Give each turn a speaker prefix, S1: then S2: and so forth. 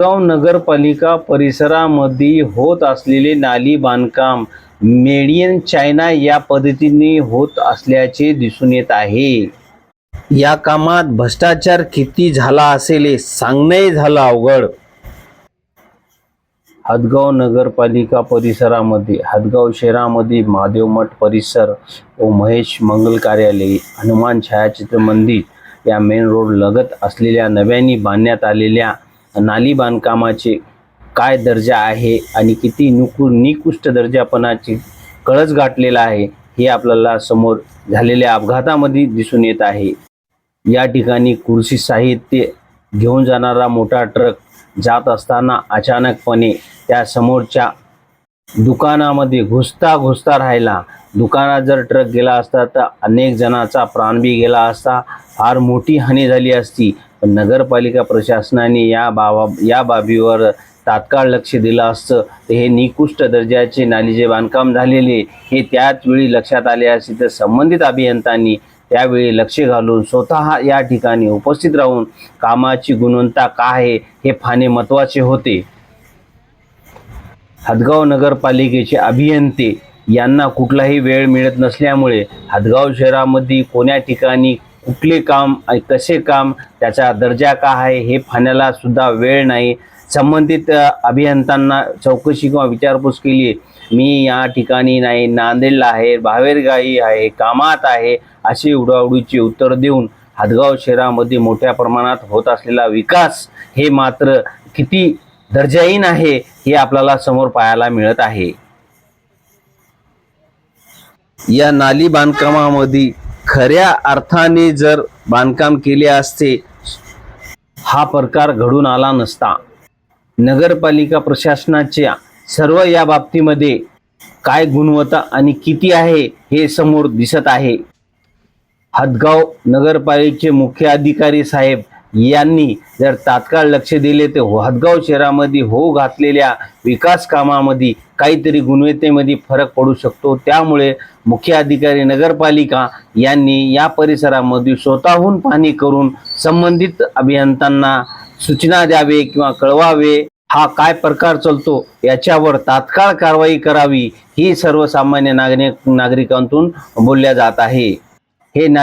S1: गाव नगरपालिका परिसरामध्ये होत असलेले नाली बांधकाम मेडियन चायना या पद्धतीने होत असल्याचे दिसून येत आहे. या कामात भ्रष्टाचार किती झाला असेल हे सांगणे झालं अवघड. हदगाव नगरपालिका परिसरामध्ये हदगाव शहरामध्ये महादेव मठ परिसर व महेश मंगल कार्यालय हनुमान छायाचित्र मंदिर या मेन रोड लगत असलेल्या नव्याने बांधण्यात आलेल्या नाली बांधकामाचे काय दर्जा आहे आणि किती नुकू निकृष्ट दर्जापणाची कळस गाठलेला आहे हे आपल्याला समोर झालेल्या अपघातामध्ये दिसून येत आहे. या ठिकाणी कृषी साहित्य घेऊन जाणारा मोठा ट्रक जात असताना अचानकपणे त्या समोरच्या दुकानामध्ये घुसता घुसता राहिला. दुकानात जर ट्रक गेला असता तर अनेक जणांचा प्राणबी गेला असता. फार मोठी हानी झाली असती. पण नगरपालिका प्रशासनाने या बाबा या बाबीवर तात्काळ लक्ष दिलं असतं. तर हे निकृष्ट दर्जाचे नालीचे बांधकाम झालेले हे त्याच वेळी लक्षात आले असते तर संबंधित अभियंत्यांनी त्यावेळी लक्ष घालून स्वतः या ठिकाणी उपस्थित राहून कामाची गुणवत्ता काय आहे हे पाहणे महत्त्वाचे होते. हदगाव नगरपालिकेचे अभियंते यांना कुठलाही वेळ मिळत नसल्यामुळे हदगाव शहरामध्ये कोण्या ठिकाणी कुठले काम कसे काम त्याचा दर्जा का आहे हे पाहण्याला सुद्धा वेळ नाही. संबंधित अभियंत्यांना चौकशी किंवा विचारपूस केली. मी या ठिकाणी नाही नांदेडला आहे बाहेरगावी आहे कामात आहे अशी उडाउडीची उत्तर देऊन हदगाव शहरामध्ये मोठ्या प्रमाणात होत असलेला विकास हे मात्र किती दर्जाहीन आहे हे आपल्याला समोर पाहायला मिळत आहे. या नाली बांधकामामध्ये खऱ्या अर्थाने जर बांधकाम केले असते हा प्रकार घडून आला नसता. नगरपालिका प्रशासनाच्या सर्व या बाबतीमध्ये काय गुणवत्ता आणि किती आहे हे समोर दिसत आहे. हदगाव नगरपालिकेचे मुख्य अधिकारी साहेब यांनी जर तात्काळ लक्ष दिले तर हदगाव शहरामध्ये हो घातलेल्या विकास कामामध्ये काहीतरी गुणवत्तेमध्ये फरक पडू शकतो. त्यामुळे मुख्य अधिकारी नगरपालिका यांनी या परिसरामध्ये स्वतःहून पाणी करून संबंधित अभियंत्यांना सूचना द्यावे किंवा कळवावे. हा काय प्रकार चालतो याच्यावर तात्काळ कारवाई करावी ही सर्वसामान्य नागरिक नागरिकांतून बोलल्या जात आहे. हे ना